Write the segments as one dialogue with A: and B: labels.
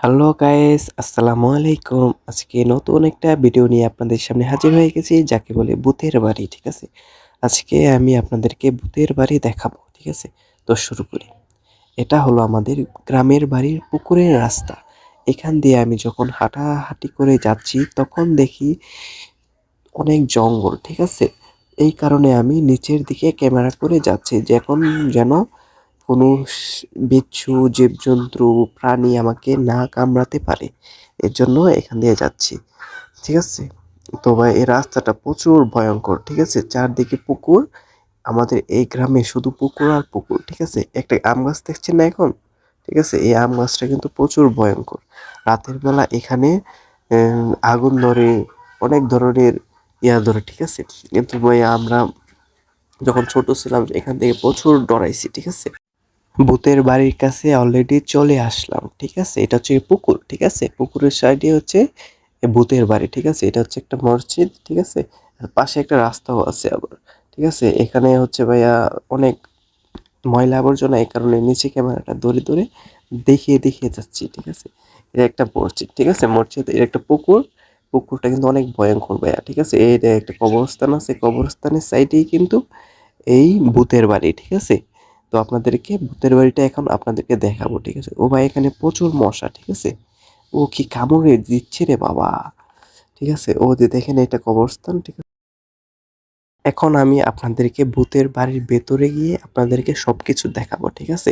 A: Hello guys, আসসালামু আলাইকুম। আজকে নতুন একটা ভিডিও নিয়ে আপনাদের সামনে হাজির হয়ে গেছি, যাকে বলে বুথের বাড়ি, ঠিক আছে? আজকে আমি আপনাদেরকে বুথের বাড়ি দেখাবো, ঠিক আছে? তো শুরু করি। এটা হলো আমাদের গ্রামের বাড়ির পুকুরের রাস্তা। এখান দিয়ে আমি যখন হাঁটাহাঁটি করে যাচ্ছি, তখন দেখি অনেক জঙ্গল, ঠিক আছে? এই কারণে আমি নিচের দিকে ক্যামেরা করে যাচ্ছি, যখন যেন কোনো বিচ্ছু, জীবজন্তু প্রাণী আমাকে না কামড়াতে পারে। এর জন্য এখান দিয়ে যাচ্ছি। ঠিক আছে? তো ভাই এই রাস্তাটা প্রচুর ভয়ঙ্কর, ঠিক আছে? চারদিকে পুকুর, আমাদের এই গ্রামে শুধু পুকুর আর পুকুর, ঠিক আছে? একটা আম গাছ দেখছেন না এখন? ঠিক আছে? এই আম গাছটা কিন্তু প্রচুর ভয়ঙ্কর। রাতের বেলা এখানে আগুন ধরে, অনেক ধরনের ইয়া ধরে, ঠিক আছে? কিন্তু ভাই আমরা যখন ছোট ছিলাম, এখান থেকে প্রচুর ডরাইছি, ঠিক আছে? ভূতের বাড়ির কাছে অলরেডি চলে আসলাম, ঠিক আছে? এটা হচ্ছে পুকুর, ঠিক আছে? পুকুরের সাইডে হচ্ছে ভূতের বাড়ি, ঠিক আছে? এটা হচ্ছে একটা মসজিদ, ঠিক আছে? পাশে একটা রাস্তাও আছে আবার, ঠিক আছে? এখানে হচ্ছে ভাইয়া অনেক ময়লা আবর্জনা এই কারণে নিচে ক্যামেরাটা ধরে ধরে দেখিয়ে দেখিয়ে যাচ্ছি, ঠিক আছে? এটা একটা মসজিদ, ঠিক আছে? মসজিদ, এটা একটা পুকুর। পুকুরটা কিন্তু অনেক ভয়ঙ্কর ভাইয়া, ঠিক আছে? এটা একটা কবরস্থান আছে, কবরস্থানের সাইডেই কিন্তু এই ভূতের বাড়ি, ঠিক আছে? তো আপনাদেরকে ভূতের বাড়িটা এখন আপনাদেরকে দেখাবো, ঠিক আছে? ও ভাই এখানে প্রচুর মশা, ঠিক আছে? ও কি কামড়ে দিচ্ছে রে বাবা, ঠিক আছে? ও যে দেখেন এটা কবরস্থান, ঠিক আছে? এখন আমি আপনাদেরকে ভূতের বাড়ির ভেতরে গিয়ে আপনাদেরকে সবকিছু দেখাবো, ঠিক আছে?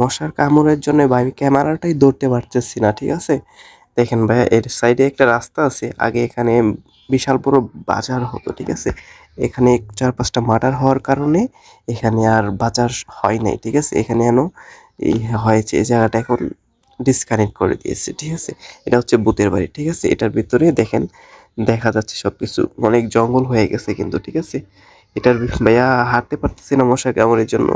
A: মশার কামড়ের জন্য আমি ক্যামেরাটাই ধরতে পারতেছি না, ঠিক আছে? দেখেন ভাই এর সাইডে একটা রাস্তা আছে, আগে এখানে বিশাল বড় বাজার হতো, ঠিক আছে? এখানে চার পাঁচটা মার্ডার হওয়ার কারণে এখানে আর বাজার হয় নাই, ঠিক আছে? এখানে যেন এই হয়েছে, এই জায়গাটা এখন ডিসকানেক্ট করে দিয়েছে, ঠিক আছে? এটা হচ্ছে ভূতের বাড়ি, ঠিক আছে? এটার ভিতরে দেখেন, দেখা যাচ্ছে সবকিছু, অনেক জঙ্গল হয়ে গেছে কিন্তু, ঠিক আছে? এটার ভাইয়া হাঁটতে পারতেছি না মশা কামড়ের জন্য।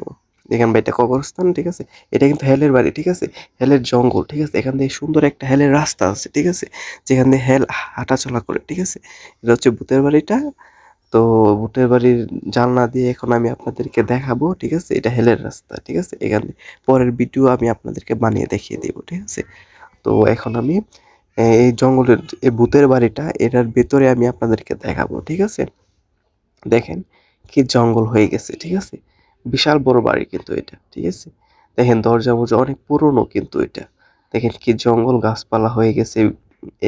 A: দেখেন ভাই এটা কবরস্থান ঠিক আছে এটা কিন্তু হেলের বাড়ি ঠিক আছে হেলের জঙ্গল ঠিক আছে এখান থেকে সুন্দর একটা হেলের রাস্তা আছে ঠিক আছে যেখান দিয়ে হেল হাঁটাচলা করে ঠিক আছে এটা হচ্ছে ভূতের বাড়িটা তো ভূতের বাড়ির জানলা দিয়ে এখন আমি আপনাদেরকে দেখাবো ঠিক আছে এটা হেলের রাস্তা ঠিক আছে এখানে পরের ভিডিও আমি আপনাদেরকে বানিয়ে দেখিয়ে দেবো ঠিক আছে তো এখন আমি এই জঙ্গলের এই ভূতের বাড়িটা এটার ভেতরে আমি আপনাদেরকে দেখাবো ঠিক আছে দেখেন কি জঙ্গল হয়ে গেছে ঠিক আছে বিশাল বড় বাড়ি কিন্তু এটা, ঠিক আছে? দেখেন দরজা মরজা অনেক পুরনো কিন্তু এটা। দেখেন কি জঙ্গল গাছপালা হয়ে গেছে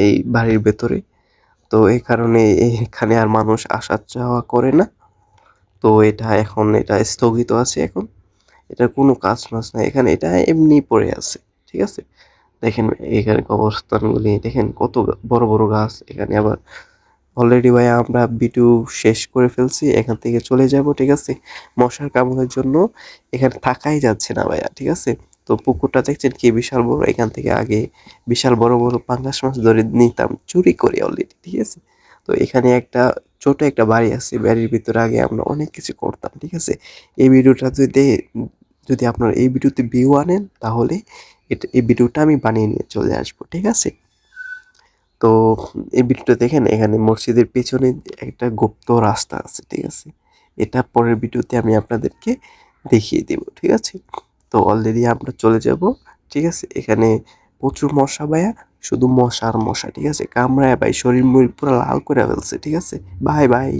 A: এই বাড়ির ভেতরে। তো এই কারণে এখানে আর মানুষ আসা যাওয়া করে না। তো এটা এখন এটা স্থগিত আছে এখন। এটার কোনো কাজ মাছ নাই। এখানে এটা এমনি পড়ে আছে, ঠিক আছে? দেখেন এখানে কবরস্থানগুলি, দেখেন কত বড় বড় গাছ। এখানে আবার অলরেডি ভাই আমরা ভিডিও শেষ করে ফেলছি, এখান থেকে চলে যাব, ঠিক আছে? মশার কামড়ের জন্য এখানে থাকাই যাচ্ছে না ভাইয়া, ঠিক আছে? তো পুকুরটা দেখছেন কি বিশাল বড়, এখান থেকে আগে বিশাল বড় বড় পাঙ্গাস মাছ ধরে নিতাম, চুরি করে অলরেডি ঠিক আছে? তো এখানে একটা ছোট একটা বাড়ি আছে, বাড়ির ভিতরে আগে আমরা অনেক কিছু করতাম, ঠিক আছে? এই ভিডিওটা যদি যদি আপনারা এই ভিডিওতে ভিউ আনেন, তাহলে এটা, এই ভিডিওটা আমি বানিয়ে নিয়ে চলে আসব, ঠিক আছে? তো এই ভিডিওটা দেখেন, এখানে মসজিদের পেছনে একটা গুপ্ত রাস্তা আছে, ঠিক আছে? এটা পরের ভিডিওতে আমি আপনাদেরকে দেখিয়ে দেব, ঠিক আছে? তো অলরেডি আমরা চলে যাব, ঠিক আছে? এখানে প্রচুর মশা ভাইয়া, শুধু মশার মশা, ঠিক আছে? কামড়ায় ভাই শরীর মুড়ি পুরো লাল করে ফেলছে, ঠিক আছে? Bye bye.